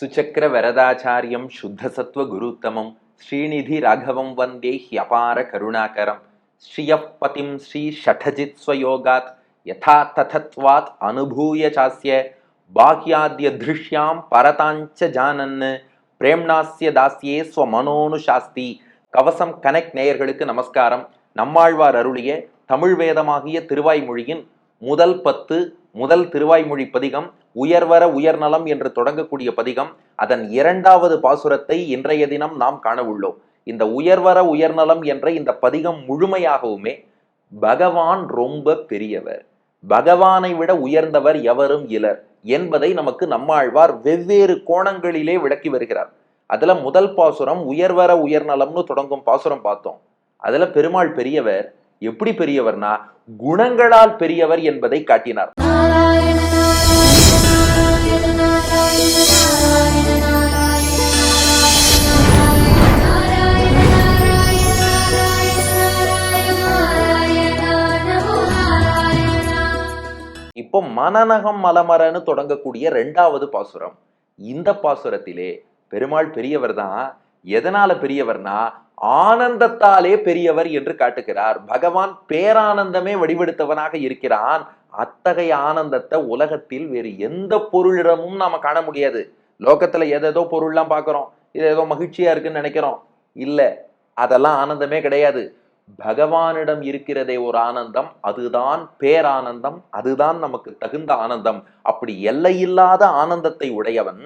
சுச்சக்கர வரதாச்சாரியம் சுத்தசத்வ குருத்தமம். ஸ்ரீநிதி ராகவம் வந்தே ஹியபார கருணாகரம். ஸ்ரீயப்பதிம் ஸ்ரீ ஷடஜித் ஸ்வயோகாத். யதா ததத்வாத் அனுபூய சாஸ்ய. பாக்யாத்ய திருஷ்யாம் பரதாஞ்ச ஜானன். தாசியே ஸ்வமனோனு சாஸ்தி. கவசம் கனெக்ட் நேயர்களுக்கு நமஸ்காரம். நம்மாழ்வார் அருளிய தமிழ் வேதமாகிய திருவாய்மொழியின் முதல் பத்து முதல் திருவாய்மொழி பதிகம் உயர்வர உயர்நலம் என்று தொடங்கக்கூடிய பதிகம். அதன் இரண்டாவது பாசுரத்தை இன்றைய தினம் நாம் காண உள்ளோம் இந்த உயர்வர உயர்நலம் என்ற இந்த பதிகம் முழுமையாகவுமே பகவான் ரொம்ப பெரியவர். பகவானை விட உயர்ந்தவர் எவரும் இலர் என்பதை நமக்கு நம்மாழ்வார் வெவ்வேறு கோணங்களிலே விளக்கி வருகிறார். அதுல முதல் பாசுரம் உயர்வர உயர்நலம்னு தொடங்கும் பாசுரம் பார்த்தோம். அதுல பெருமாள் பெரியவர் எப்படி பெரியவர்னா குணங்களால் பெரியவர் என்பதை காட்டினார். இப்போ மனநகம் மலமரன்னு தொடங்கக்கூடிய ரெண்டாவது பாசுரம். இந்த பாசுரத்திலே பெருமாள் பெரியவர் தான். எதனால பெரியவர்னா ஆனந்தத்தாலே பெரியவர் என்று காட்டுகிறார். பகவான் பேரானந்தமே வடிவெடுத்தவனாக இருக்கிறான். அத்தகைய ஆனந்தத்தை உலகத்தில் வேறு எந்த பொருளிடமும் நாம காண முடியாது. லோகத்துல எதேதோ பொருள்லாம் பார்க்குறோம். இது ஏதோ மகிழ்ச்சியா இருக்குன்னு நினைக்கிறோம். இல்ல அதெல்லாம் ஆனந்தமே கிடையாது. பகவானிடம் இருக்கிறதே ஒரு ஆனந்தம் அதுதான் பேரானந்தம் அதுதான் நமக்கு தகுந்த ஆனந்தம். அப்படி எல்லையில்லாத ஆனந்தத்தை உடையவன்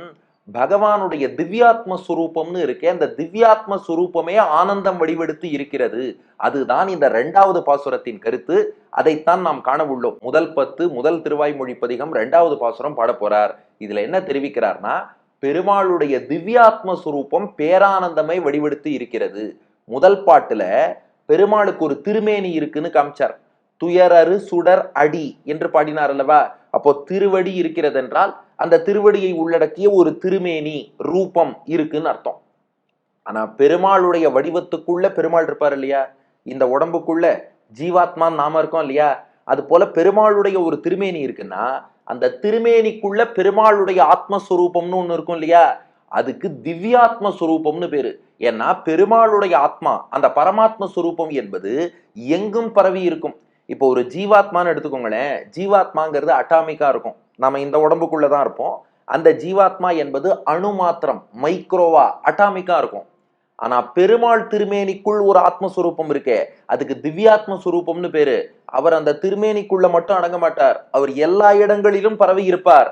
பகவானுடைய திவ்யாத்ம சுரூபம்னு இருக்கே அந்த திவ்யாத்ம சுரூபமே ஆனந்தம் வடிவெடுத்து இருக்கிறது. அதுதான் இந்த இரண்டாவது பாசுரத்தின் கருத்து. அதைத்தான் நாம் காண உள்ளோம். முதல் பத்து முதல் திருவாய்மொழி பதிகம் இரண்டாவது பாசுரம் பாட போறார் இதுல என்ன தெரிவிக்கிறார்னா பெருமாளுடைய திவ்யாத்ம சுரூபம் பேரானந்தமை வடிவெடுத்து இருக்கிறது. முதல் பாட்டுல பெருமாளுக்கு ஒரு திருமேனி இருக்குன்னு காமிச்சார். துயரறு சுடர் அடி என்று பாடினார் அல்லவா? அப்போ திருவடி இருக்கிறது என்றால் அந்த திருவடியை உள்ளடக்கிய ஒரு திருமேனி ரூபம் இருக்குன்னு அர்த்தம். ஆனா பெருமாளுடைய வடிவத்துக்குள்ள பெருமாள் இருப்பார் இல்லையா? இந்த உடம்புக்குள்ள ஜீவாத்மான்னு நாம இருக்கோம் இல்லையா? அது போல பெருமாளுடைய ஒரு திருமேனி இருக்குன்னா அந்த திருமேனிக்குள்ள பெருமாளுடைய ஆத்மஸ்வரூபம்னு ஒண்ணு இருக்கும் இல்லையா? அதுக்கு திவ்யாத்ம சுரூபம்னு பேரு. ஏன்னா பெருமாளுடைய ஆத்மா அந்த பரமாத்ம சுரூபம் என்பது எங்கும் பரவி இருக்கும். இப்போ ஒரு ஜீவாத்மான்னு எடுத்துக்கோங்களேன். ஜீவாத்மாங்கிறது அட்டாமிக்கா இருக்கும். நம்ம இந்த உடம்புக்குள்ளே தான் இருப்போம். அந்த ஜீவாத்மா என்பது அணு மாத்திரம் மைக்ரோவா அட்டாமிக்காக இருக்கும். ஆனால் பெருமாள் திருமேனிக்குள் ஒரு ஆத்மஸ்வரூபம் இருக்கே. அதுக்கு திவ்யாத்ம சுரூபம்னு பேரு. அவர் அந்த திருமேனிக்குள்ள மட்டும் அடங்க மாட்டார். அவர் எல்லா இடங்களிலும் பரவி இருப்பார்.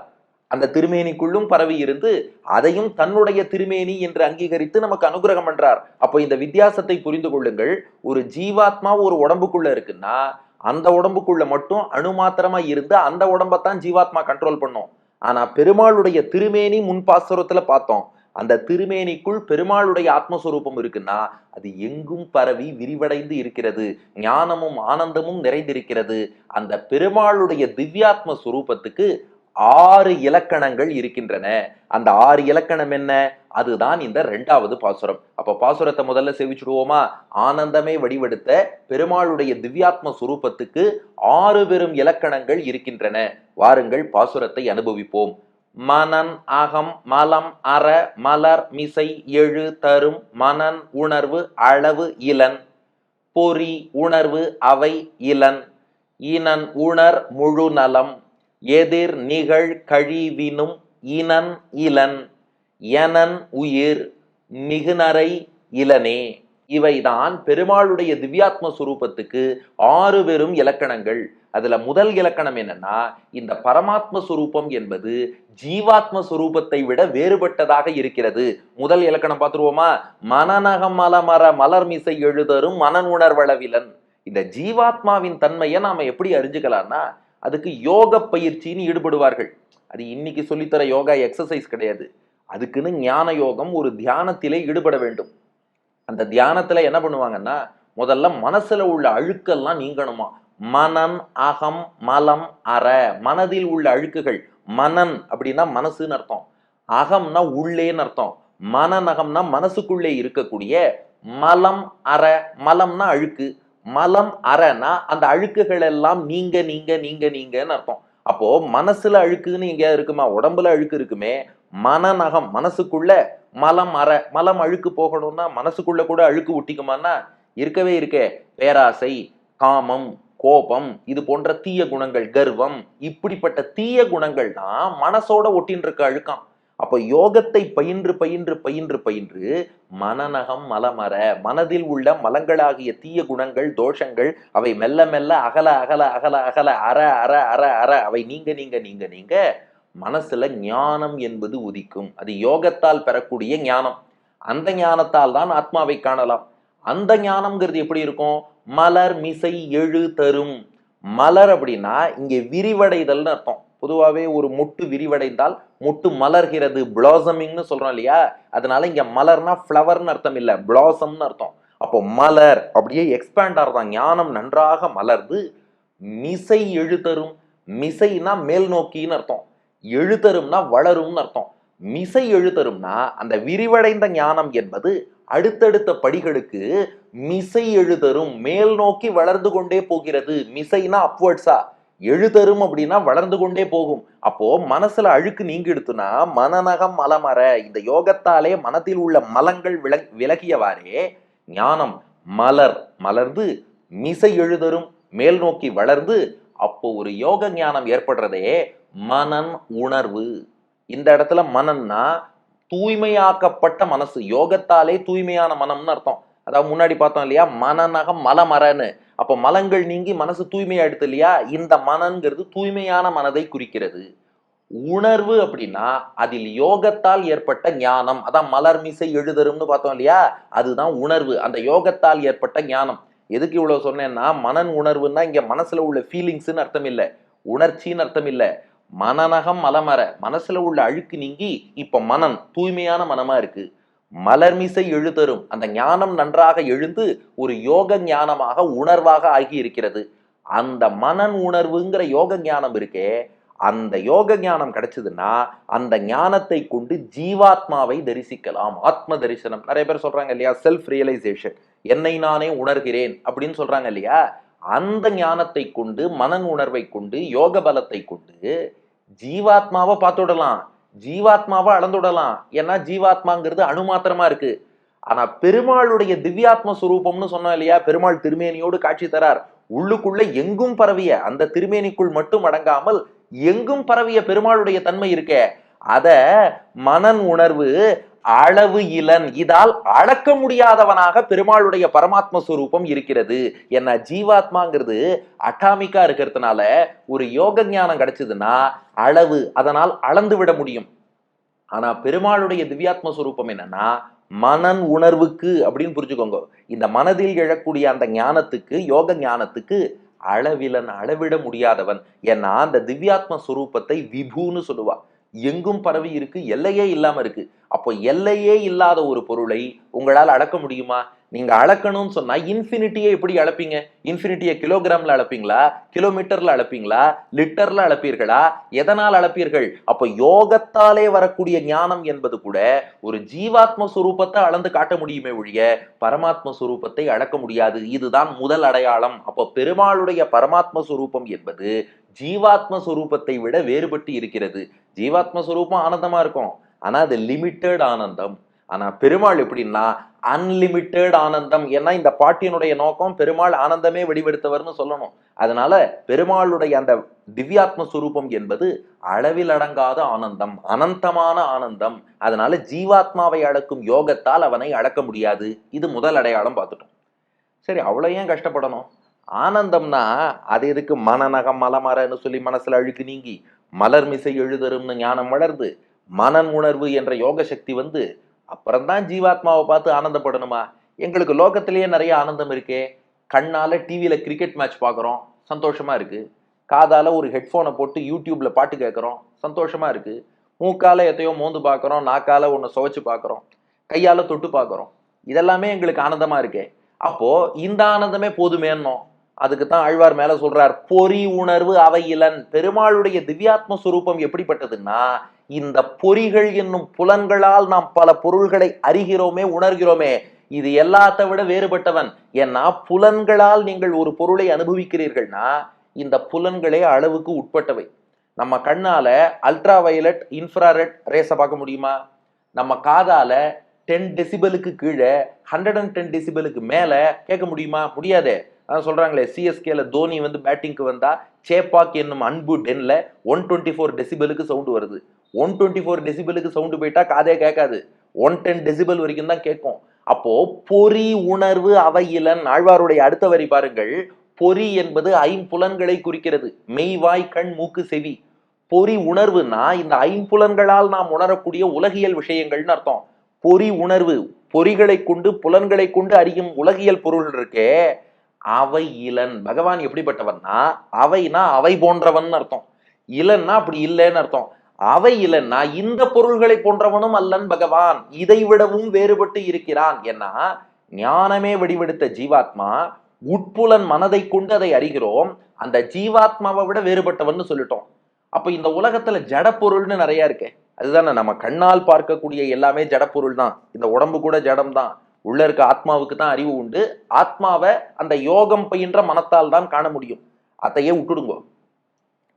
அந்த திருமேனிக்குள்ளும் பரவி இருந்து அதையும் தன்னுடைய திருமேனி என்று அங்கீகரித்து நமக்கு அனுகிரகம் பண்றார். அப்போ இந்த வித்தியாசத்தை புரிந்து கொள்ளுங்கள். ஒரு ஜீவாத்மா ஒரு உடம்புக்குள்ள இருக்குன்னா அந்த உடம்புக்குள்ள மட்டும் அணுமாத்திரமா இருந்து அந்த உடம்பத்தான் ஜீவாத்மா கண்ட்ரோல் பண்ணும். ஆனா பெருமாளுடைய திருமேனி முன்பாசுரத்துல பார்த்தோம். அந்த திருமேனிக்குள் பெருமாளுடைய ஆத்மஸ்வரூபம் இருக்குன்னா அது எங்கும் பரவி விரிவடைந்து இருக்கிறது. ஞானமும் ஆனந்தமும் நிறைந்திருக்கிறது. அந்த பெருமாளுடைய திவ்யாத்ம சுரூபத்துக்கு ஆறு இலக்கணங்கள் இருக்கின்றன. அந்த ஆறு இலக்கணம் என்ன? அதுதான் இந்த ரெண்டாவது பாசுரம். அப்ப பாசுரத்தை முதல்ல செவிச்சுடுவோமா? ஆனந்தமே வடிவெடுத்த பெருமாளுடைய திவ்யாத்ம சுரூபத்துக்கு ஆறு பெரும் இலக்கணங்கள் இருக்கின்றன. வாருங்கள் பாசுரத்தை அனுபவிப்போம். மனன் அகம் மலம் அற மலர் மிசை எழு தரும் மனன் உணர்வு அளவு இலன். பொறி உணர்வு அவை இலன். இனன் உணர் முழு நலம். எதிர் நிகழ் கழிவினும் இனன் இலன் எனன் உயிர் மிகுநரை இலனே. இவைதான் பெருமாளுடைய திவ்யாத்ம சுரூபத்துக்கு ஆறு பெரும் இலக்கணங்கள். அதுல முதல் இலக்கணம் என்னன்னா இந்த பரமாத்ம சுரூபம் என்பது ஜீவாத்ம சுரூபத்தை விட வேறுபட்டதாக இருக்கிறது. முதல் இலக்கணம் பார்த்துருவோமா? மனநகம் மலமர மலர் மிசை எழுதரும் மனன் உணர்வளவிலன் இந்த ஜீவாத்மாவின் தன்மையை நாம எப்படி அறிஞ்சுக்கலாம்னா அதுக்கு யோக பயிற்சின்னு ஈடுபடுவார்கள். அது இன்னைக்கு சொல்லித்தர யோகா எக்ஸசைஸ் கிடையாது. அதுக்குன்னு ஞான யோகம் ஒரு தியானத்திலே ஈடுபட வேண்டும். அந்த தியானத்தில் என்ன பண்ணுவாங்கன்னா முதல்ல மனசில் உள்ள அழுக்கெல்லாம் நீங்கணுமா? மனன் அகம் மலம் அற. மனதில் உள்ள அழுக்குகள் மனன் அப்படின்னா மனசுன்னு அர்த்தம். அகம்னா உள்ளேன்னு அர்த்தம். மனநகம்னா மனசுக்குள்ளே இருக்கக்கூடிய மலம் அற. மலம்னா அழுக்கு. மலம் அறனா அந்த அழுக்குகள் எல்லாம் நீங்க நீங்க நீங்க நீங்கன்னு அர்த்தம். அப்போ மனசுல அழுக்குன்னு எங்கேயாவது இருக்குமா? உடம்புல அழுக்கு இருக்குமே. மனநகம் மனசுக்குள்ள மலம் அற மலம் அழுக்கு போகணும்னா மனசுக்குள்ள கூட அழுக்கு ஒட்டிக்குமான்னா? இருக்கவே இருக்கே. பேராசை காமம் கோபம் இது போன்ற தீய குணங்கள் கர்வம் இப்படிப்பட்ட தீய குணங்கள் தான் மனசோட ஒட்டின்னு இருக்க அழுக்கான் அப்போ யோகத்தை பயின்று பயின்று பயின்று பயின்று மனநகம் மலமர. மனதில் உள்ள மலங்களாகிய தீய குணங்கள் தோஷங்கள் அவை மெல்ல மெல்ல அகல அகல அகல அகல அற அற அற அற அவை நீங்க நீங்க நீங்க நீங்க மனசுல ஞானம் என்பது உதிக்கும். அது யோகத்தால் பெறக்கூடிய ஞானம். அந்த ஞானத்தால் தான் ஆத்மாவை காணலாம். அந்த ஞானம்ங்கிறது எப்படி இருக்கும்? மலர் மிசை எழு தரும். மலர் அப்படின்னா இங்கே விரிவடைதல்னு அர்த்தம். பொதுவாகவே ஒரு மொட்டு விரிவடைந்தால் முட்டு மலர்கிறது பிளாசமிங்னு சொல்றோம் இல்லையா? அதனால இங்க மலர்னா ஃப்ளவர்னு அர்த்தம் இல்லை பிளாசம்னு அர்த்தம். அப்போ மலர் அப்படியே எக்ஸ்பேண்ட் ஆகிறதான் ஞானம் நன்றாக மலர்ந்து மிசை எழுத்தரும் மிசைனா மேல் நோக்கின்னு அர்த்தம். எழுதரும்னா வளரும்னு அர்த்தம். மிசை எழுதரும்னா அந்த விரிவடைந்த ஞானம் என்பது அடுத்தடுத்த படிகளுக்கு மிசை எழுதரும். மேல் நோக்கி வளர்ந்து கொண்டே போகிறது. மிசைனா அப்வர்ட்ஸா எழுதரும் அப்படின்னா வளர்ந்து கொண்டே போகும். அப்போ மனசுல அழுக்கு நீங்கி எடுத்துனா மனநகம் மலமர இந்த யோகத்தாலே மனத்தில் உள்ள மலங்கள் வில விலகியவாறே ஞானம் மலர். மலர்ந்து மிசை எழுதரும் மேல் நோக்கி வளர்ந்து அப்போ ஒரு யோக ஞானம் ஏற்படுறதே மனன் உணர்வு. இந்த இடத்துல மனன்னா தூய்மையாக்கப்பட்ட மனசு. யோகத்தாலே தூய்மையான மனம்னு அர்த்தம். அதாவது முன்னாடி பார்த்தோம் இல்லையா? மனநகம் மலமரன்னு. அப்போ மலங்கள் நீங்கி மனசு தூய்மையாயிடுது இல்லையா இந்த மனங்கிறது தூய்மையான மனதை குறிக்கிறது. உணர்வு அப்படின்னா அதில் யோகத்தால் ஏற்பட்ட ஞானம். அதான் மலர் மிசை எழுதரும்னு பார்த்தோம் இல்லையா? அதுதான் உணர்வு. அந்த யோகத்தால் ஏற்பட்ட ஞானம். எதுக்கு இவ்வளவு சொன்னேன்னா மனன் உணர்வுன்னா இங்க மனசுல உள்ள ஃபீலிங்ஸ்னு அர்த்தம் இல்லை. உணர்ச்சின்னு அர்த்தம் இல்லை. மனநகம் மலமர. மனசுல உள்ள அழுக்கு நீங்கி இப்ப மனன் தூய்மையான மனமா இருக்கு. மலர்மிசை எழுதரும். அந்த ஞானம் நன்றாக எழுந்து ஒரு யோக ஞானமாக உணர்வாக ஆகி இருக்கிறது அந்த மனன் உணர்வுங்கிற யோக ஞானம் இருக்கே அந்த யோக ஞானம் கிடைச்சதுன்னா அந்த ஞானத்தை கொண்டு ஜீவாத்மாவை தரிசிக்கலாம். ஆத்ம தரிசனம். நிறைய பேர் சொல்றாங்க இல்லையா? செல்ஃப் ரியலைசேஷன் என்னை நானே உணர்கிறேன் அப்படின்னு சொல்றாங்க இல்லையா? அந்த ஞானத்தை கொண்டு மனன் உணர்வை கொண்டு யோக பலத்தை கொண்டு ஜீவாத்மாவை பார்த்துடலாம். ஜீவாத்மாவை அளந்துடலாம். ஏன்னா ஜீவாத்மாங்கிறது அணுமாத்திரமா இருக்கு. ஆனா பெருமாளுடைய திவ்யாத்ம சுரூபம்னு சொன்னோம் இல்லையா? பெருமாள் திருமேனியோடு காட்சி தரார். உள்ளுக்குள்ள எங்கும் பரவிய அந்த திருமேனிக்குள் மட்டும் அடங்காமல் எங்கும் பரவிய பெருமாளுடைய தன்மை இருக்கே. அத மனன் உணர்வு அளவு இலன் இதால் அளக்க முடியாதவனாக பெருமாளுடைய பரமாத்ம ஸ்வரூபம் இருக்கிறது. என்ன ஜீவாத்மாங்கிறது அட்டாமிக்கா இருக்கிறதுனால ஒரு யோக ஞானம் கிடைச்சதுன்னா அளவு அதனால் அளந்து விட முடியும். ஆனா பெருமாளுடைய திவ்யாத்ம ஸ்வரூபம் என்னன்னா மனன் உணர்வுக்கு அப்படின்னு புரிஞ்சுக்கோங்க. இந்த மனதில் எழக்கூடிய அந்த ஞானத்துக்கு யோக ஞானத்துக்கு அளவிலன் அளவிட முடியாதவன். ஏன்னா அந்த திவ்யாத்ம ஸ்வரூபத்தை விபுன்னு சொல்லுவா. எங்கும் பரவி இருக்கு எல்லையே இல்லாம இருக்கு. அப்போ எல்லையே இல்லாத ஒரு பொருளை உங்களால் அளக்க முடியுமா? நீங்க அளக்கணும்னு சொன்னா இன்ஃபினிட்டியை எப்படி அளப்பீங்க? இன்ஃபினிட்டியை கிலோகிராம்ல அளப்பீங்களா? கிலோமீட்டர்ல அளப்பீங்களா? லிட்டர்ல அளப்பீர்களா? எதனால் அளப்பீர்கள்? அப்போ யோகத்தாலே வரக்கூடிய ஞானம் என்பது கூட ஒரு ஜீவாத்ம சுரூபத்தை அளந்து காட்ட முடியுமே ஒழிய பரமாத்ம சுரூபத்தை அளக்க முடியாது. இதுதான் முதல் அடையாளம். அப்போ பெருமாளுடைய பரமாத்ம சுரூபம் என்பது ஜீவாத்ம சுரூபத்தை விட வேறுபட்டு இருக்கிறது. ஜீவாத்ம சுரூபம் ஆனந்தமா இருக்கும். ஆனா அது லிமிட்டெட் ஆனந்தம். ஆனா பெருமாள் எப்படின்னா அன்லிமிட்டெட் ஆனந்தம். ஏன்னா இந்த பாட்டியனுடைய நோக்கம் பெருமாள் ஆனந்தமே வெளிவெடுத்தவர்னு சொல்லணும். அதனால பெருமாளுடைய அந்த திவ்யாத்ம சுரூபம் என்பது அளவில் அடங்காத ஆனந்தம் அனந்தமான ஆனந்தம். அதனால ஜீவாத்மாவை அடக்கும் யோகத்தால் அவனை அடக்க முடியாது. இது முதல் அடையாளம் பார்த்துட்டோம். சரி அவ்வளோ ஏன் கஷ்டப்படணும்? ஆனந்தம்னா அது எதுக்கு? மனநகம் மலமரன்னு சொல்லி மனசுல அழுக்கு நீங்கி மலர் மிசை எழுதரும்னு ஞானம் வளர்ந்து மனன் உணர்வு என்ற யோக சக்தி வந்து அப்புறம்தான் ஜீவாத்மாவை பார்த்து ஆனந்தப்படணுமா? எங்களுக்கு லோகத்திலேயே நிறைய ஆனந்தம் இருக்கே. கண்ணால் டிவியில் கிரிக்கெட் மேட்ச் பார்க்குறோம். சந்தோஷமாக இருக்குது காதால் ஒரு ஹெட்ஃபோனை போட்டு யூடியூப்பில் பாட்டு கேட்குறோம். சந்தோஷமாக இருக்குது மூக்கால எத்தையோ மோந்து பார்க்குறோம். நாக்கால ஒன்று சுவைச்சு பார்க்குறோம். கையால் தொட்டு பார்க்குறோம். இதெல்லாமே எங்களுக்கு ஆனந்தமாக இருக்கே. அப்போது இந்த ஆனந்தமே போதுமேன்னோம். அதுக்கு தான் ஆழ்வார் மேல சொல்றார் பொறி உணர்வு அவையிலன் பெருமாளுடைய திவ்யாத்ம சுரூபம் எப்படிப்பட்டதுன்னா இந்த பொறிகள் என்னும் புலன்களால் நாம் பல பொருள்களை அறிகிறோமே உணர்கிறோமே இது எல்லாத்த விட வேறுபட்டவன். ஏன்னா புலன்களால் நீங்கள் ஒரு பொருளை அனுபவிக்கிறீர்கள்னா இந்த புலன்களே அளவுக்கு உட்பட்டவை. நம்ம கண்ணால அல்ட்ரா வயலட் இன்ஃப்ராரெட் ரேஸை பார்க்க முடியுமா? நம்ம காதால டென் டெசிபலுக்கு கீழே ஹண்ட்ரட் அண்ட் டென் டெசிபலுக்கு மேலே கேட்க முடியுமா? முடியாதே. அதான் சொல்கிறாங்களே சிஎஸ்கேல தோனி வந்து பேட்டிங்க்கு வந்தால் சேப்பாக் என்னும் அன்பு டென்ல ஒன் டுவெண்ட்டி ஃபோர் டெசிபலுக்கு சவுண்டு வருது. ஒன் டுவெண்ட்டி ஃபோர் டெசிபலுக்கு சவுண்டு போயிட்டா காதே கேட்காது. ஒன் டென் டெசிபல் வரைக்கும் தான் கேட்கும். அப்போ பொறி உணர்வு அவையிலன் ஆழ்வாருடைய அடுத்த வரி பாருங்கள். பொறி என்பது ஐம்புலன்களை குறிக்கிறது. மெய்வாய் கண் மூக்கு செவி. பொறி உணர்வுனா இந்த ஐம்புலன்களால் நாம் உணரக்கூடிய உலகியல் விஷயங்கள்னு அர்த்தம். பொறி உணர்வு பொறிகளை கொண்டு புலன்களை கொண்டு அறியும் உலகியல் பொருள் இருக்கே. அவை இளன் பகவான் எப்படிப்பட்டவன்னா அவைனா அவை போன்றவன் அர்த்தம். இளன்னா அப்படி இல்லைன்னு அர்த்தம். அவை இல்லைன்னா இந்த பொருள்களை போன்றவனும் அல்லன் பகவான். இதை விடவும் வேறுபட்டு இருக்கிறான். ஏன்னா ஞானமே வடிவெடுத்த ஜீவாத்மா உட்புலன் மனதை கொண்டு அதை அறிகிறோம். அந்த ஜீவாத்மாவை விட வேறுபட்டவன்னு சொல்லிட்டோம். அப்ப இந்த உலகத்துல ஜடப்பொருள்னு நிறைய இருக்கு. அதுதானே நம்ம கண்ணால் பார்க்கக்கூடிய எல்லாமே ஜடப்பொருள் தான் இந்த உடம்பு கூட ஜடம் தான் உள்ள இருக்க ஆத்மாவுக்கு தான் அறிவு உண்டு. ஆத்மாவை அந்த யோகம் பயின்ற மனத்தால் தான் காண முடியும். அதையே விட்டுடுங்க.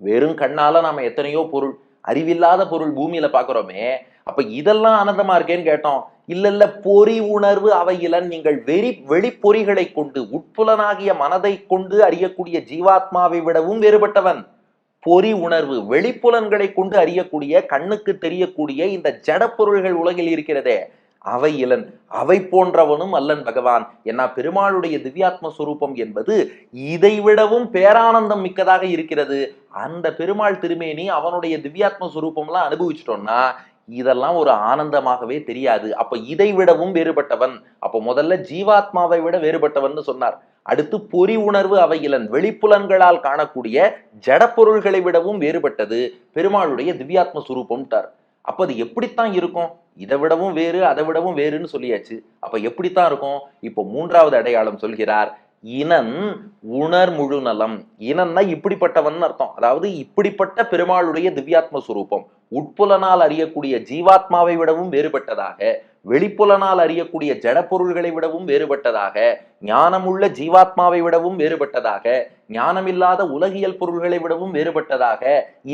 வெறும் கண்ணால நாம எத்தனையோ பொருள் அறிவில்லாத பொருள் பூமியில பாக்குறோமே அப்ப இதெல்லாம் ஆனந்தமா இருக்கேன்னு கேட்டோம். இல்ல இல்ல பொறி உணர்வு அவையிலன் நீங்கள் வெறி வெளிப்பொறிகளை கொண்டு உட்புலனாகிய மனதை கொண்டு அறியக்கூடிய ஜீவாத்மாவை விடவும் வேறுபட்டவன். பொறி உணர்வு வெளிப்புலன்களை கொண்டு அறியக்கூடிய கண்ணுக்கு தெரியக்கூடிய இந்த ஜடப்பொருள்கள் உலகில் இருக்கிறதே அவை இளன் அவை போன்றவனும் அல்லன் பகவான். என்னா பெருமாளுடைய திவ்யாத்ம சுரூபம் என்பது இதை விடவும் பேரானந்தம் மிக்கதாக இருக்கிறது. அந்த பெருமாள் திருமேனி அவனுடைய திவ்யாத்ம சுரூபம்லாம் அனுபவிச்சிட்டோம்னா இதெல்லாம் ஒரு ஆனந்தமாகவே தெரியாது. அப்ப இதை விடவும் வேறுபட்டவன். அப்ப முதல்ல ஜீவாத்மாவை விட வேறுபட்டவன் சொன்னார். அடுத்து பொறி உணர்வு அவையிலன் வெளிப்புலன்களால் காணக்கூடிய ஜடப்பொருள்களை விடவும் வேறுபட்டது. பெருமாளுடைய திவ்யாத்ம சுரூபம்ட்டார். அப்போ அது எப்படித்தான் இருக்கும்? இதை விடவும் வேறு அதை விடவும் வேறுன்னு சொல்லியாச்சு. அப்ப எப்படித்தான் இருக்கும்? இப்போ மூன்றாவது அடையாளம் சொல்கிறார். இனன் உணர் முழு நலம். இனன்னா இப்படிப்பட்டவன் அர்த்தம். அதாவது இப்படிப்பட்ட பெருமாளுடைய திவ்யாத்ம சுரூபம். உட்புலனால் அறியக்கூடிய ஜீவாத்மாவை விடவும் வேறுபட்டதாக வெளிப்புலனால் அறியக்கூடிய ஜடப்பொருள்களை விடவும் வேறுபட்டதாக ஞானமுள்ள ஜீவாத்மாவை விடவும் வேறுபட்டதாக ஞானமில்லாத உலகியல் பொருள்களை விடவும் வேறுபட்டதாக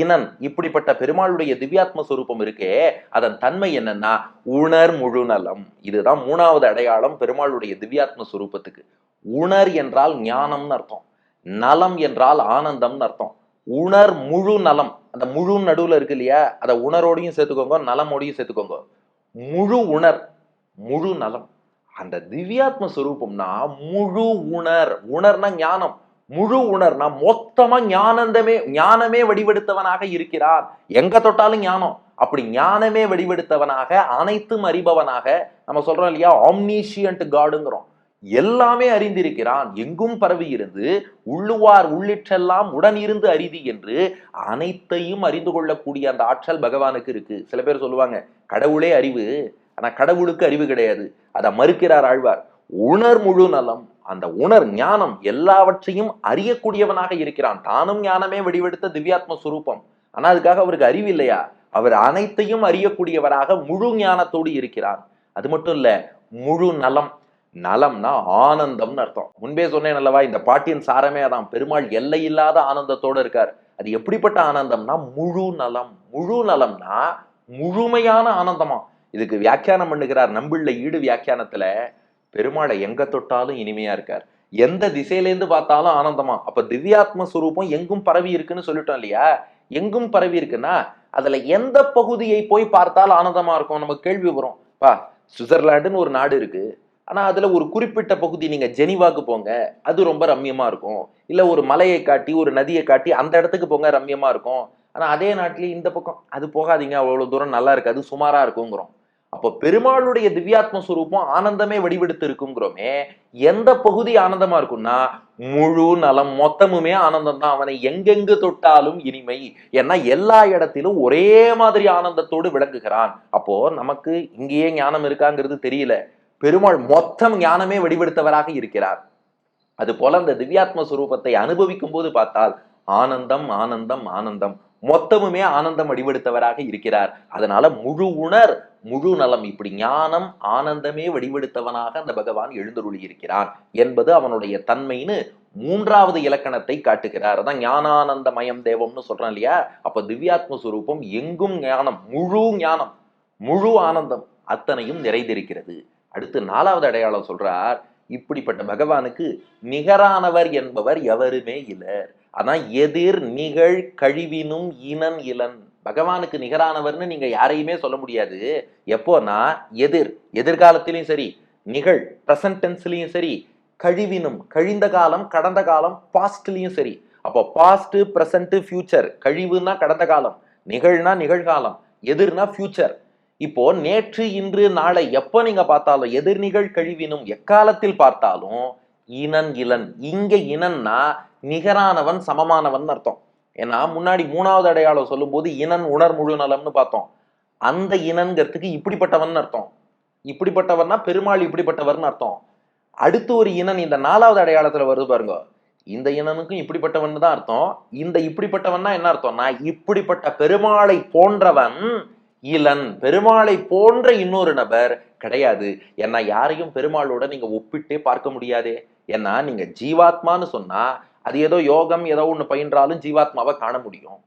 இனன் இப்படிப்பட்ட பெருமாளுடைய திவ்யாத்ம சுரூபம் இருக்கே அதன் தன்மை என்னன்னா உணர் முழுநலம் இதுதான் மூணாவது அடையாளம் பெருமாளுடைய திவ்யாத்ம சுரூபத்துக்கு. உணர் என்றால் ஞானம்னு அர்த்தம். நலம் என்றால் ஆனந்தம்னு அர்த்தம். உணர் முழு நலம். அந்த முழு நடுவில் இருக்கு இல்லையா? அதை உணரோடையும் சேர்த்துக்கோங்க நலமோடையும் சேர்த்துக்கோங்க. முழு உணர் முழு நலம். அந்த திவ்யாத்ம சுரூபம்னா முழு உணர். உணர்னா ஞானம். முழு உணர்னா மொத்தமா ஞானந்தமே ஞானமே வடிவெடுத்தவனாக இருக்கிறான். எங்க தொட்டாலும் ஞானம். அப்படி ஞானமே வடிவெடுத்தவனாக அனைத்தும் அறிபவனாக நம்ம சொல்றோம் இல்லையா? ஆம்னிஷியன்ட் காடுங்கிறோம் எல்லாமே அறிந்திருக்கிறான். எங்கும் பரவி இருந்து உள்ளுவார் உள்ளிட்டெல்லாம் உடன் இருந்து அறிதி என்று அனைத்தையும் அறிந்து கொள்ளக்கூடிய அந்த ஆற்றல் பகவானுக்கு இருக்கு. சில பேர் சொல்லுவாங்க கடவுளே அறிவு. ஆனா கடவுளுக்கு அறிவு கிடையாது. அதை மறுக்கிறார் ஆழ்வார் உணர் முழு நலம். அந்த உணர் ஞானம் எல்லாவற்றையும் அறியக்கூடியவனாக இருக்கிறான். தானும் ஞானமே வெடிவெடுத்த திவ்யாத்ம சுரூபம். ஆனா அதுக்காக அவருக்கு அறிவு இல்லையா? அவர் அனைத்தையும் அறியக்கூடியவராக முழு ஞானத்தோடு இருக்கிறார். அது மட்டும் இல்ல முழு நலம் நலம்னா ஆனந்தம்னு அர்த்தம். முன்பே சொன்னேன் அல்லவா இந்த பாட்டின் சாரமே அதான். பெருமாள் எல்லை இல்லாத ஆனந்தத்தோடு இருக்கார். அது எப்படிப்பட்ட ஆனந்தம்னா முழு நலம். முழு நலம்னா முழுமையான ஆனந்தமா. இதுக்கு வியாக்கியானம் பண்ணுகிறார் நம்பிள்ள ஈடு வியாக்கியானத்துல பெருமாளை எங்க தொட்டாலும் இனிமையா இருக்கார். எந்த திசையிலேருந்து பார்த்தாலும் ஆனந்தமா. அப்ப திவ்யாத்ம சுரூபம் எங்கும் பரவி இருக்குன்னு சொல்லிட்டோம் இல்லையா? எங்கும் பரவி இருக்குன்னா அதுல எந்த பகுதியை போய் பார்த்தால் ஆனந்தமா இருக்கும்? நமக்கு கேள்வி வரும். பா சுவிட்சர்லாண்டுன்னு ஒரு நாடு இருக்கு. ஆனால் அதில் ஒரு குறிப்பிட்ட பகுதி நீங்கள் ஜெனிவாக்கு போங்க. அது ரொம்ப ரம்யமாக இருக்கும். இல்லை ஒரு மலையை காட்டி ஒரு நதியை காட்டி அந்த இடத்துக்கு போங்க ரம்யமாக இருக்கும். ஆனால் அதே நாட்டிலே இந்த பக்கம் அது போகாதீங்க. அவ்வளோ தூரம் நல்லா இருக்காது. சுமாராக இருக்குங்கிறோம். அப்போ பெருமாளுடைய திவ்யாத்ம சுரூபம் ஆனந்தமே வடிவெடுத்து இருக்குங்கிறோமே எந்த பகுதி ஆனந்தமா இருக்கும்னா முழு நலம் மொத்தமுமே ஆனந்தம் தான். அவனை எங்கெங்கு தொட்டாலும் இனிமை. ஏன்னா எல்லா இடத்திலும் ஒரே மாதிரி ஆனந்தத்தோடு விளங்குகிறான். அப்போ நமக்கு இங்கேயே ஞானம் இருக்காங்கிறது தெரியல. பெருமாள் மொத்தம் ஞானமே வடிவெடுத்தவராக இருக்கிறார். அது போல அந்த திவ்யாத்ம சுரூபத்தை அனுபவிக்கும் போது பார்த்தால் ஆனந்தம் ஆனந்தம் ஆனந்தம். மொத்தமுமே ஆனந்தம் வடிவெடுத்தவராக இருக்கிறார். அதனால முழு உணர் முழு நலம் இப்படி ஞானம் ஆனந்தமே வடிவெடுத்தவனாக அந்த பகவான் எழுந்தருளி இருக்கிறான் என்பது அவனுடைய தன்மைன்னு மூன்றாவது இலக்கணத்தை காட்டுகிறார். அதான் ஞானானந்தமயம் தேவம்னு சொல்றான் இல்லையா? அப்ப திவ்யாத்ம சுரூபம் எங்கும் ஞானம் முழு ஞானம் முழு ஆனந்தம் அத்தனையும் நிறைந்திருக்கிறது. அடுத்து நாலாவது அடையாளம் சொல்றார் இப்படிப்பட்ட பகவானுக்கு நிகரானவர் என்பவர் எவருமே இலர் அதான் எதிர் நிகழ் கழிவினும் இனன் இளன். பகவானுக்கு நிகரானவர்னு நீங்க யாரையுமே சொல்ல முடியாது. எப்போனா எதிர். எதிர்காலத்திலையும் சரி நிகழ். ப்ரெசன்டென்ஸ்லையும் சரி கழிவினும் கழிந்த காலம் கடந்த காலம் பாஸ்ட்லையும் சரி. அப்போ பாஸ்ட் ப்ரெசன்ட் ஃபியூச்சர் கழிவுனா கடந்த காலம். நிகழ்னா நிகழ்காலம். எதிர்னா ஃபியூச்சர் இப்போ நேற்று இன்று நாளை எப்போ நீங்க பார்த்தாலும் எதிர்நிகழ் கழிவினும் எக்காலத்தில் பார்த்தாலும் இனன் இளன். இங்க இனன்னா நிகரானவன் சமமானவன் அர்த்தம். ஏன்னா முன்னாடி மூணாவது அடையாளம் சொல்லும்போது இனன் உணர் முழு நலம்னு பார்த்தோம். அந்த இனன்கிறதுக்கு இப்படிப்பட்டவன் அர்த்தம். இப்படிப்பட்டவர்னா பெருமாள் இப்படிப்பட்டவர்னு அர்த்தம். அடுத்து ஒரு இனன் இந்த நாலாவது அடையாளத்துல வருது பாருங்க. இந்த இனனுக்கும் இப்படிப்பட்டவன் தான் அர்த்தம். இந்த இப்படிப்பட்டவன்னா என்ன அர்த்தம்னா இப்படிப்பட்ட பெருமாளை போன்றவன் இளன் பெருமாளை போன்ற இன்னொரு நபர் கிடையாது. ஏன்னா யாரையும் பெருமாளோட நீங்க ஒப்பிட்டே பார்க்க முடியாதே. ஏன்னா நீங்க ஜீவாத்மான்னு சொன்னா அது ஏதோ யோகம் ஏதோ ஒண்ணு பயின்றாலும் ஜீவாத்மாவை காண முடியும்.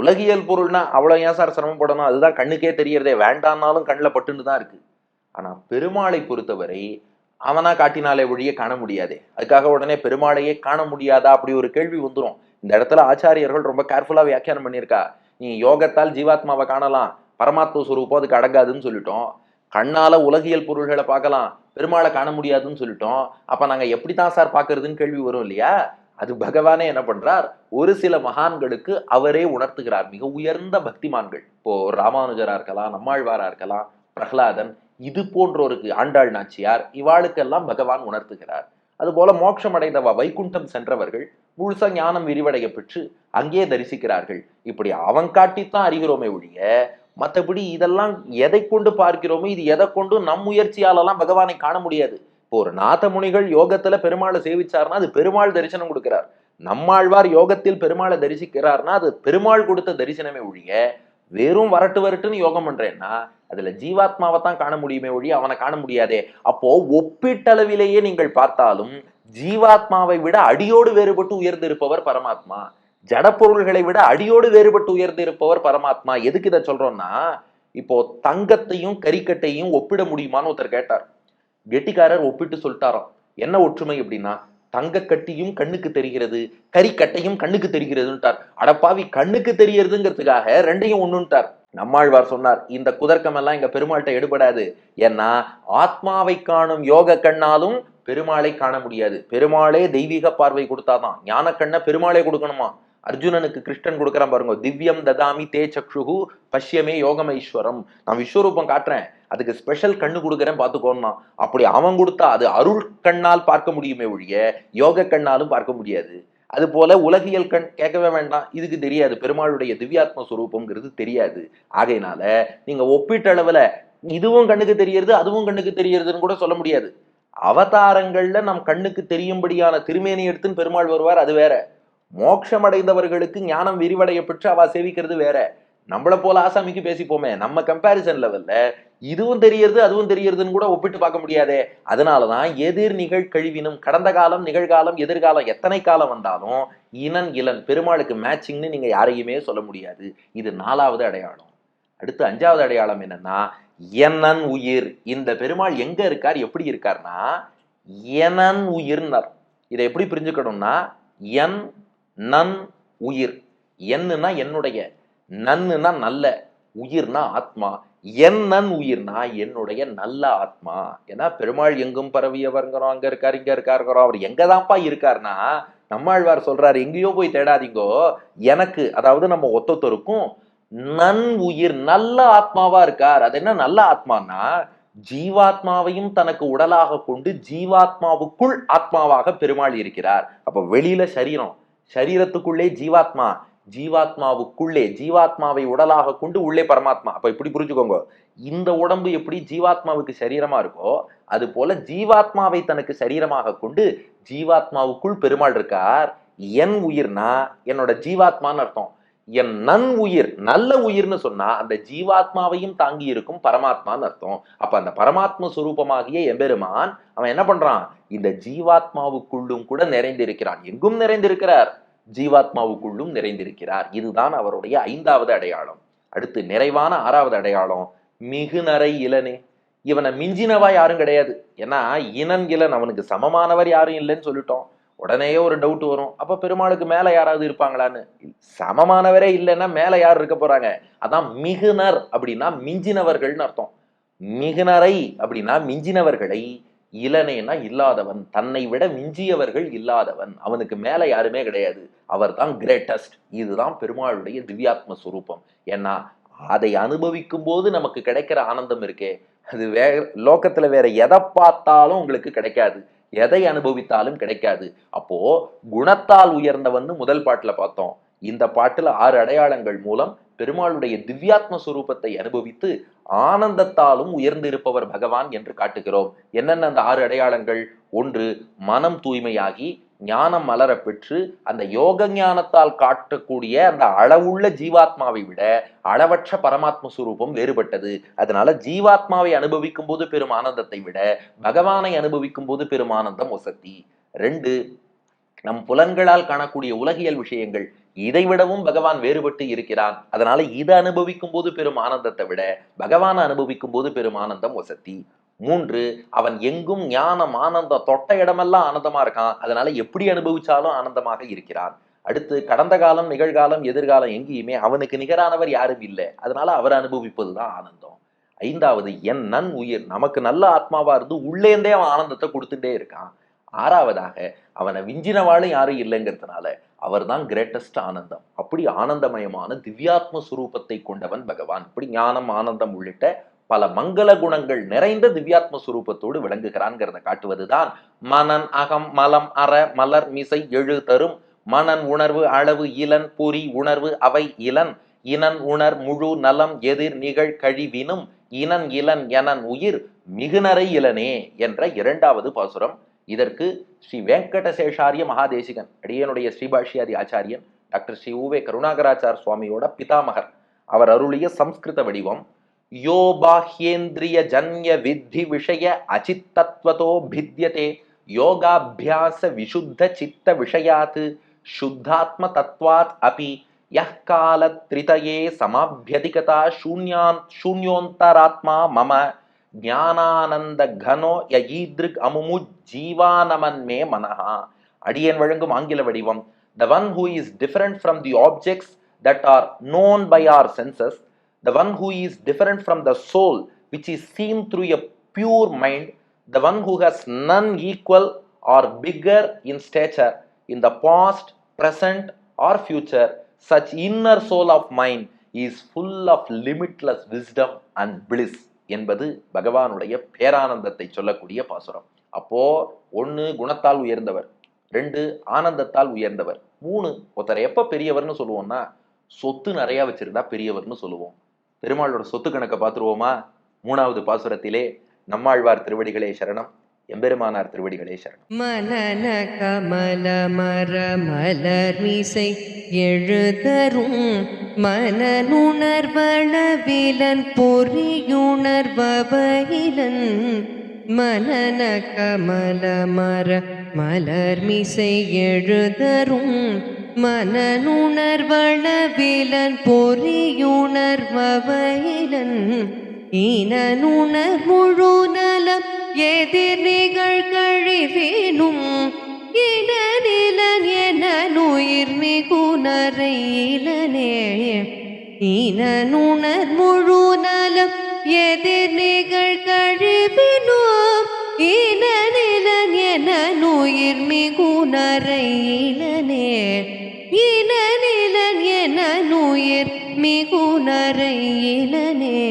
உலகியல் பொருள்னா அவ்வளவு ஏன் சார் சிரமப்படணும் அதுதான் கண்ணுக்கே தெரியறதே. வேண்டாம்னாலும் கண்ணில் பட்டுன்னு தான் இருக்கு. ஆனா பெருமாளை பொறுத்தவரை அவனா காட்டினாலே ஒழிய காண முடியாதே. அதுக்காக உடனே பெருமாளையே காண முடியாதா? அப்படி ஒரு கேள்வி வந்துடும் இந்த இடத்துல ஆச்சாரியர்கள் ரொம்ப கேர்ஃபுல்லா வியாக்கியானம் பண்ணியிருக்கா. நீ யோகத்தால் ஜீவாத்மாவை காணலாம். பரமாத்ம சுரூபம் அதுக்கு அடங்காதுன்னு சொல்லிட்டோம். கண்ணால உலகியல் பொருள்களை பார்க்கலாம் பெருமாளை காண முடியாதுன்னு சொல்லிட்டோம். அப்ப நாங்க எப்படித்தான் சார் பார்க்கறதுன்னு கேள்வி வரும் இல்லையா? அது பகவானே என்ன பண்றார்? ஒரு சில மகான்களுக்கு அவரே உணர்த்துகிறார். மிக உயர்ந்த பக்திமான்கள். இப்போ ராமானுஜரா இருக்கலாம் நம்மாழ்வாரா இருக்கலாம் பிரகலாதன் இது போன்றோருக்கு ஆண்டாள் நாச்சியார் இவாளுக்கெல்லாம் பகவான் உணர்த்துகிறார். அதுபோல மோட்சம் அடைந்தவ வைகுண்டம் சென்றவர்கள் முழுசா ஞானம் விரிவடைய பெற்று அங்கே தரிசிக்கிறார்கள். இப்படி அவன் காட்டித்தான் அறிகிறோமே ஒழிய மற்றபடி இதெல்லாம் எதை கொண்டு பார்க்கிறோமோ இது எதை கொண்டும் நம் முயற்சியாலெல்லாம் பகவானை காண முடியாது. இப்போ ஒரு நாத்த முனிகள் யோகத்துல பெருமாளை சேவிச்சார்னா அது பெருமாள் தரிசனம் கொடுக்கிறார். நம்மாழ்வார் யோகத்தில் பெருமாளை தரிசிக்கிறார்னா அது பெருமாள் கொடுத்த தரிசனமே ஒழிய வெறும் வரட்டு வரட்டுன்னு யோகம் பண்றேன்னா அதுல ஜீவாத்மாவை தான் காண முடியுமே ஒழிய அவனை காண முடியாதே. அப்போ ஒப்பீட்டளவிலேயே நீங்கள் பார்த்தாலும் ஜீவாத்மாவை விட அடியோடு வேறுபட்டு உயர்ந்திருப்பவர் பரமாத்மா. ஜடப்பொருள்களை விட அடியோடு வேறுபட்டு உயர்ந்திருப்பவர் பரமாத்மா. எதுக்கு இதை சொல்றோம்னா இப்போ தங்கத்தையும் கரிக்கட்டையும் ஒப்பிட முடியுமான்னு ஒருத்தர் கேட்டார். கெட்டிக்காரர் ஒப்பிட்டு சொல்லிட்டாராம். என்ன ஒற்றுமை அப்படின்னா தங்கக்கட்டியும் கண்ணுக்கு தெரிகிறது கரிக்கட்டையும் கண்ணுக்கு தெரிகிறதுன்ட்டார் அடப்பாவி கண்ணுக்கு தெரியறதுங்கிறதுக்காக ரெண்டையும் ஒண்ணுன்ட்டார் நம்மாழ்வார் சொன்னார் இந்த குதர்க்கம் எல்லாம் எங்க பெருமாள்கிட்ட எடுபடாது. ஏன்னா ஆத்மாவை காணும் யோக கண்ணாலும் பெருமாளை காண முடியாது. பெருமாளே தெய்வீக பார்வை கொடுத்தாதான். ஞான கண்ணை பெருமாளே கொடுக்கணுமா? அர்ஜுனனுக்கு கிருஷ்ணன் கொடுக்குறான் பாருங்க திவ்யம் ததாமி தே சக்ஷுகு பஷ்யமே யோகமேஸ்வரம் நான் விஸ்வரூபம் காட்டுறேன் அதுக்கு ஸ்பெஷல் கண்ணு கொடுக்குறேன் பார்த்துக்கோன்னா அப்படி அவன் கொடுத்தா அது அருள் கண்ணால் பார்க்க முடியுமே ஒழிய யோக கண்ணாலும் பார்க்க முடியாது. அது போல உலகியல் கண் கேட்கவே வேண்டாம் இதுக்கு தெரியாது. பெருமாளுடைய திவ்யாத்ம சுரூபங்கிறது தெரியாது. ஆகையினால நீங்க ஒப்பீட்டளவுல இதுவும் கண்ணுக்கு தெரியறது அதுவும் கண்ணுக்கு தெரியறதுன்னு கூட சொல்ல முடியாது. அவதாரங்கள்ல நம் கண்ணுக்கு தெரியும்படியான திருமேனி எடுத்துன்னு பெருமாள் வருவார் அது வேற. மோட்சமடைந்தவர்களுக்கு ஞானம் விரிவடைய பெற்று அவ சேவிக்கிறது வேற. நம்மளை போல ஆசாமிக்கு பேசிப்போமே நம்ம கம்பேரிசன் லெவல்ல இதுவும் தெரியறது அதுவும் தெரியறதுன்னு கூட ஒப்பிட்டு பார்க்க முடியாதே. அதனாலதான் எதிர் நிகழ்கழிவினும் கடந்த காலம் நிகழ்காலம் எதிர்காலம் எத்தனை காலம் வந்தாலும் இனன் இளன் பெருமாளுக்கு மேட்சிங்னு நீங்க யாரையுமே சொல்ல முடியாது. இது நாலாவது அடையாளம். அடுத்து அஞ்சாவது அடையாளம் என்னன்னா எனன் உயிர். இந்த பெருமாள் எங்க இருக்கார் எப்படி இருக்கார்னா எனன் உயிர்னர். இதை எப்படி புரிஞ்சுக்கணும்னா என் நன் உயிர். என்னன்னா என்னுடைய. நன்னுனா நல்ல. உயிர்னா ஆத்மா. என் நன் உயிர்னா என்னுடைய நல்ல ஆத்மா. ஏன்னா பெருமாள் எங்கும் பரவியவர்ங்கிறோம் அங்க இருக்கார் இங்க இருக்காருங்கிறோம். அவர் எங்கதான்ப்பா இருக்காருன்னா நம்மாழ்வார் சொல்றாரு எங்கேயோ போய் தேடாதீங்கோ. எனக்கு அதாவது நம்ம ஒத்தொத்தருக்கும் நன் உயிர் நல்ல ஆத்மாவா இருக்கார். அது என்ன நல்ல ஆத்மானா ஜீவாத்மாவையும் தனக்கு உடலாக கொண்டு ஜீவாத்மாவுக்குள் ஆத்மாவாக பெருமாள் இருக்கிறார். அப்ப வெளியில சரீரம் சரீரத்துக்குள்ளே ஜீவாத்மா ஜீவாத்மாவுக்குள்ளே ஜீவாத்மாவை உடலாக கொண்டு உள்ளே பரமாத்மா. அப்ப இப்படி புரிஞ்சுக்கோங்க. இந்த உடம்பு எப்படி ஜீவாத்மாவுக்கு சரீரமா இருக்கோ அது போல ஜீவாத்மாவை தனக்கு சரீரமாக கொண்டு ஜீவாத்மாவுக்குள் பெருமாள் இருக்கார். என் உயிர்னா என்னோட ஜீவாத்மான்னு அர்த்தம். என் நன் உயிர் நல்ல உயிர்னு சொன்னா அந்த ஜீவாத்மாவையும் தாங்கி இருக்கும் பரமாத்மான்னு அர்த்தம். அப்ப அந்த பரமாத்ம சுரூபமாகிய எம்பெருமான் அவன் என்ன பண்றான்? இந்த ஜீவாத்மாவுக்குள்ளும் கூட நிறைந்திருக்கிறான். எங்கும் நிறைந்திருக்கிறார். ஜீவாத்மாவுக்குள்ளும் நிறைந்திருக்கிறார். இதுதான் அவருடைய ஐந்தாவது அடையாளம். அடுத்து நிறைவான ஆறாவது அடையாளம் மிகுநரை இளனே. இவனை மிஞ்சினவா யாரும் கிடையாது. ஏன்னா இனன் இளன் அவனுக்கு சமமானவர் யாரும் இல்லைன்னு சொல்லிட்டோம். உடனேயே ஒரு டவுட் வரும். அப்ப பெருமாளுக்கு மேல யாராவது இருப்பாங்களான்னு? சமமானவரே இல்லைன்னா மேல யார் இருக்க போறாங்க? அதான் மிகுனர் அப்படின்னா மிஞ்சினவர்கள்னு அர்த்தம். மிகுனரை அப்படின்னா மிஞ்சினவர்களை இளனேனா இல்லாதவன் தன்னை விட மிஞ்சியவர்கள் இல்லாதவன். அவனுக்கு மேல யாருமே கிடையாது. அவர் தான் கிரேட்டஸ்ட் இதுதான் பெருமாளுடைய திவ்யாத்ம சுரூபம். ஏன்னா அதை அனுபவிக்கும் போது நமக்கு கிடைக்கிற ஆனந்தம் இருக்கே. அது வே லோகத்துல வேற எதை பார்த்தாலும் உங்களுக்கு கிடைக்காது. எதை அனுபவித்தாலும் கிடைக்காது. அப்போ குணத்தால் உயர்ந்தவன் முதல் பாட்டுல பார்த்தோம். இந்த பாட்டுல ஆறு அடையாளங்கள் மூலம் பெருமாளுடைய திவ்யாத்ம சுரூபத்தை அனுபவித்து ஆனந்தத்தாலும் உயர்ந்திருப்பவர் பகவான் என்று காட்டுகிறோம். என்னென்ன அந்த ஆறு அடையாளங்கள்? ஒன்று மனம் தூய்மையாகி ஞானம் மலர பெற்று அந்த யோக ஞானத்தால் காட்டக்கூடிய அந்த அளவுள்ள ஜீவாத்மாவை விட அளவற்ற பரமாத்ம சுரூபம் வேறுபட்டது. அதனால ஜீவாத்மாவை அனுபவிக்கும் போது பெரும் ஆனந்தத்தை விட பகவானை அனுபவிக்கும் போது பெரும் ஆனந்தம் ஒசத்தி ரெண்டு நம் புலன்களால் காணக்கூடிய உலகியல் விஷயங்கள். இதை விடவும் பகவான் வேறுபட்டு இருக்கிறான் அதனால இதை அனுபவிக்கும் போது பெரும் ஆனந்தத்தை விட பகவானை அனுபவிக்கும் போது பெரும் ஆனந்தம் வசதி. மூன்று அவன் எங்கும் ஞானம் ஆனந்தம் தொட்ட இடமெல்லாம் ஆனந்தமா இருக்கான். அதனால எப்படி அனுபவிச்சாலும் ஆனந்தமாக இருக்கிறான். அடுத்து கடந்த காலம் நிகழ்காலம் எதிர்காலம் எங்கேயுமே அவனுக்கு நிகரானவர் யாரும் இல்லை. அதனால அவர் அனுபவிப்பதுதான் ஆனந்தம். ஐந்தாவது என் நன் உயிர். நமக்கு நல்ல ஆத்மாவா இருந்து உள்ளேந்தே அவன் ஆனந்தத்தை கொடுத்துட்டே இருக்கான். ஆறாவதாக அவனை விஞ்சினவாளும் யாரும் இல்லைங்கிறதுனால அவர் தான் கிரேட்டஸ்ட் ஆனந்தம். அப்படி ஆனந்தமயமான திவ்யாத்ம சுரூபத்தை கொண்டவன் பகவான். இப்படி ஞானம் ஆனந்தம் உள்ளிட்ட பல மங்கள குணங்கள் நிறைந்த திவ்யாத்ம சுரூபத்தோடு விளங்குகிறான்ங்கிறத காட்டுவதுதான் மனன் அகம் மலம் அற மலர் மிசை எழு தரும் மனன் உணர்வு அளவு இளன் பொறி உணர்வு அவை இளன் இனன் உணர் முழு நலம் எதிர் நிகழ் கழிவினும் இனன் இளன் எனன் உயிர் மிகுநரை இளனே என்ற இரண்டாவது பாசுரம் இதற்கு ஸ்ரீ வெங்கடசேஷாரிய மகாதேசிகன் அடியனுடைய ஸ்ரீபாஷியாதி ஆச்சாரியன் டாக்டர் ஸ்ரீ உவே கருணாகராச்சார் சுவாமியோட பிதாமகர். அவர் அருளிய சம்ஸ்கிருத வடிவம் யோ பாஹ்யேந்திரிய ஜன்ய வித்தி விஷய அச்சித்தத்வதோ பித்தியதே யோகாபியாச விசுத்த சித்த விஷயாத் சுத்தாத்ம தத்வாத் அபி யஹ் கால சமாபியதிகதா சூன்யான் சூன்யோந்தராத்மா மம ஞானானந்த கனோ யஈத்ருக் அமுமு ஜீவானமன்மே மனஹா. அடியன் வழங்கும் ஆங்கில வடிவம். The one who is different from the objects that are known by our senses the one who is different from the soul which is seen through a pure mind the one who has none equal or bigger in stature in the past present or future such inner soul of mind is full of limitless wisdom and bliss என்பது பகவானுடைய பேரானந்தத்தை சொல்லக்கூடிய பாசுரம். அப்போ ஒன்று குணத்தால் உயர்ந்தவர் ரெண்டு ஆனந்தத்தால் உயர்ந்தவர் மூணு ஒருத்தர் எப்போ பெரியவர்னு சொல்லுவோம்னா சொத்து நிறையா வச்சிருந்தா பெரியவர்னு சொல்லுவோம். பெருமாளோட சொத்து கணக்கை பார்த்துருவோமா? மூணாவது பாசுரத்திலே நம்மாழ்வார் திருவடிகளே சரணம். எம்பெருமானார் திருவடிகளே சரணம். மனன கமல மர மலர்மிசை எழுதரும் மனனுணர்வளவிலன் பொறியுணர்வபயிலன் மனன கமல மர மலர்மிசை எழுதரும் மனனுணர்வளவிலன் பொறியுணர்வயிலன் ஈனனுணர் முழு நலம் எதிர் நிகழ் கழிவேனும் இனநிலன் என நுயிர் மிகுனரை இளனே ஈனனுணர் முழு நலம் எதிர் நிகழ்கழிவினும் இனநிலன் என நுயிர் மிகுனரை இளனே இனநிலன் என நுயிர் மிகுனரை இளனே